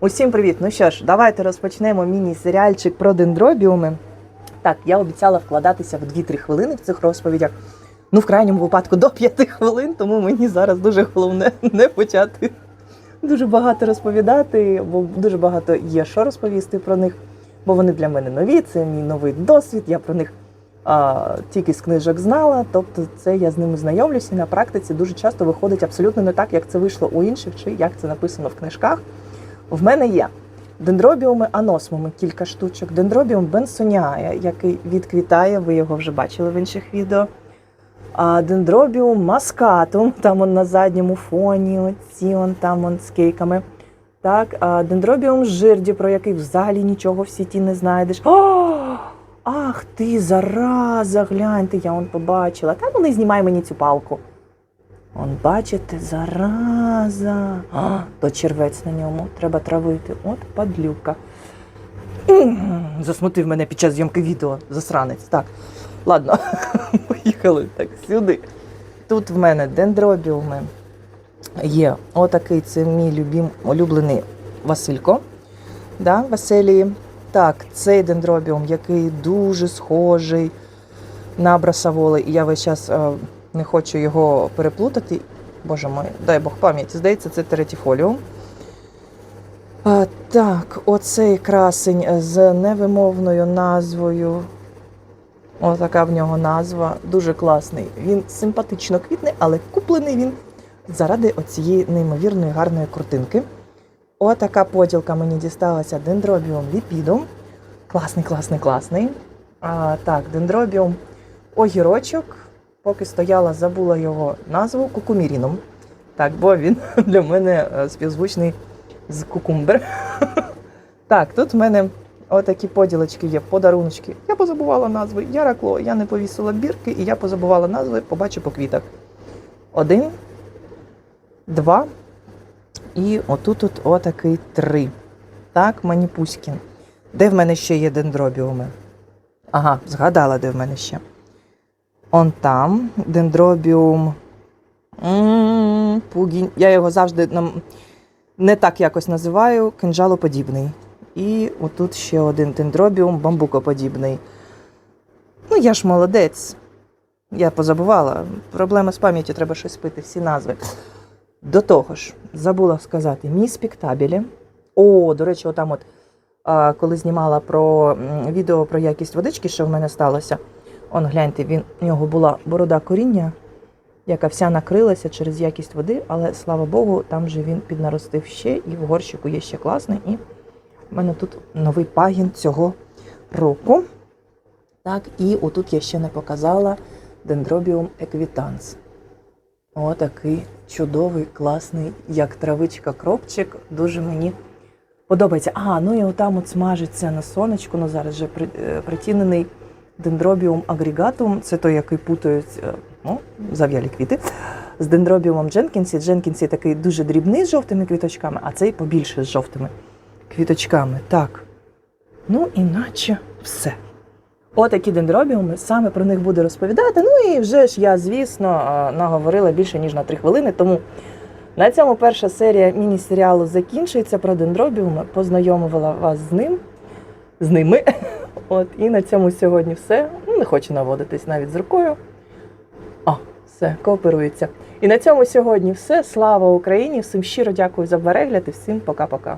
Усім привіт! Ну що ж, давайте розпочнемо міні-серіальчик про дендробіуми. Так, я обіцяла вкладатися в 2-3 хвилини в цих розповідях. Ну, в крайньому випадку до 5 хвилин, тому мені зараз дуже головне не почати дуже багато розповідати, бо дуже багато є що розповісти про них, бо вони для мене нові, це мій новий досвід. Я про них а, тільки з книжок знала. Тобто, це я з ними знайомлюся, на практиці дуже часто виходить абсолютно не так, як це вийшло у інших, чи як це написано в книжках. В мене є дендробіуми аносмуми, кілька штучок, дендробіум бенсоніая, який відквітає, ви його вже бачили в інших відео. А дендробіум маскатум, там он на задньому фоні, оці он там он з кейками. Так, а дендробіум жирді, про який взагалі нічого в сіті не знайдеш. О, ах ти, зараза, гляньте, я он побачила. Та не знімай мені цю палку. Он, бачите, зараза. А, то червець на ньому. Треба травити. От падлюка. Засмутив мене під час зйомки відео. Засранець. Так. Ладно, поїхали так сюди. Тут в мене дендробіуми є. Отакий це мій любім, улюблений Василько. Да, Василії. Так, цей дендробіум, який дуже схожий на брасаволи. І я весь час е, не хочу його переплутати. Боже мой, дай Бог пам'яті. Здається, це теретіфоліум. А, так, оцей красень з невимовною назвою. Отака в нього назва. Дуже класний. Він симпатично квітний, але куплений він заради оцієї неймовірної гарної картинки. Отака поділка мені дісталася дендробіум ліпідум. Класний, класний, класний. А, так, дендробіум огірочок. Поки стояла, забула його назву кукуміріном. Так, бо він для мене е, співзвучний з кукумбер. Так, тут в мене отакі поділочки є, подаруночки. Я позабувала назви. Я ракло, я не повісила бірки, і я позабувала назви, побачу по квітах. Один, два. І отут от отакий три. Так, Маніпуськін. Де в мене ще є дендробіуми? Ага, згадала, де в мене ще. Он там дендробіум. Пугінь. Я його завжди не так якось називаю, кинжалоподібний. І отут ще один дендробіум бамбукоподібний. Ну, я ж молодець. Я позабувала. Проблема з пам'яттю, треба щось пити, всі назви. До того ж, забула сказати, мій спектабілі. О, до речі, отам от, коли знімала про відео про якість водички, що в мене сталося. Он гляньте, він, у нього була борода коріння, яка вся накрилася через якість води, але слава Богу, там же він піднаростив ще, і в горщику є ще класний. І в мене тут новий пагін цього року. Так, і отут я ще не показала дендробіум еквітанс. Отакий чудовий, класний, як травичка кропчик. Дуже мені подобається. А, ну і отам от смажиться на сонечку, ну зараз вже е, притінений дендробіум агрегатум. Це той, який путають, е, ну, зав'ялі квіти. З дендробіумом Дженкінсі. Дженкінсі такий дуже дрібний з жовтими квіточками, а цей побільше з жовтими квіточками. Так. Ну, іначе все. Отакі дендробіуми, саме про них буду розповідати. Ну і вже ж я, звісно, наговорила більше ніж на три хвилини. Тому на цьому перша серія міні-серіалу закінчується про дендробіуми. Познайомила вас з ним, з ними. От, і на цьому сьогодні все. Ну, не хочу наводитись навіть з рукою. О, все, кооперується. І на цьому сьогодні все. Слава Україні! Всім щиро дякую за перегляд і всім пока-пока.